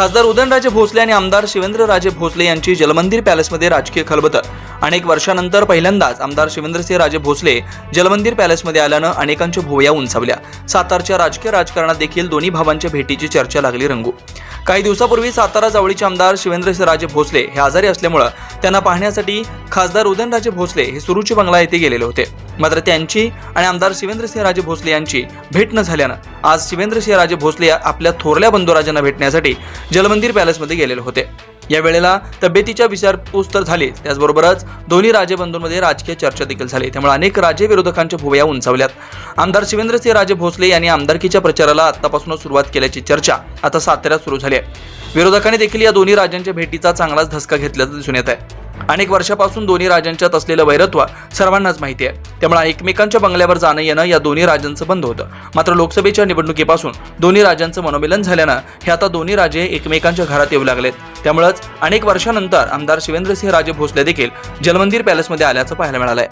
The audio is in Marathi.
खासदार उदयनराजे भोसले आणि आमदार शिवेंद्रराजे भोसले यांची जलमंदिर पॅलेसमध्ये राजकीय खलबतं. अनेक वर्षानंतर पहिल्यांदाच आमदार शिवेंद्रसिंह राजे भोसले जलमंदिर पॅलेसमध्ये आल्यानं अनेकांच्या भुवया उंचावल्या. सातारच्या राजकीय राजकारणात देखील दोन्ही भावांच्या भेटीची चर्चा लागली रंगू. काही दिवसापूर्वी सातारा जवळचे आमदार शिवेंद्रसिंह राजे भोसले हे आजारी असल्यामुळं त्यांना पाहण्यासाठी खासदार उदयनराजे भोसले हे सुरुची बंगला येथे गेलेले होते. मात्र त्यांची आणि आमदार शिवेंद्रसिंह राजे भोसले यांची भेट न झाल्यानं आज शिवेंद्रसिंह राजे भोसले या आपल्या थोरल्या बंधुराजांना भेटण्यासाठी जलमंदिर पॅलेसमध्ये गेलेले होते. या वेळेला तब्येतीच्या विचारपूस तर झाली त्याचबरोबरच दोन्ही राजेबंधूंमध्ये राजकीय चर्चा देखील झाली. त्यामुळे अनेक राजे विरोधकांच्या भुवया उंचावल्यात. आमदार शिवेंद्रसिंह राजे भोसले यांनी आमदारकीच्या प्रचाराला आतापासूनच सुरुवात केल्याची चर्चा आता साताऱ्यात सुरू झाली आहे. विरोधकांनी देखील या दोन्ही राजांच्या भेटीचा चांगलाच धसका घेतल्याचं दिसून येत आहे. अनेक वर्षापासून दोन्ही राजांच्यात असलेलं वैरत्व सर्वांनाच माहिती आहे. त्यामुळे एकमेकांच्या बंगल्यावर जाणं येणं या दोन्ही राजांचं बंद होतं. मात्र लोकसभेच्या निवडणुकीपासून दोन्ही राजांचं मनोमिलन झाल्यानं हे आता दोन्ही राजे एकमेकांच्या घरात येऊ लागलेत. त्यामुळंच अनेक वर्षानंतर आमदार शिवेंद्रसिंह राजे भोसले देखील जलमंदिर पॅलेसमध्ये आल्याचं पाहायला मिळालंय.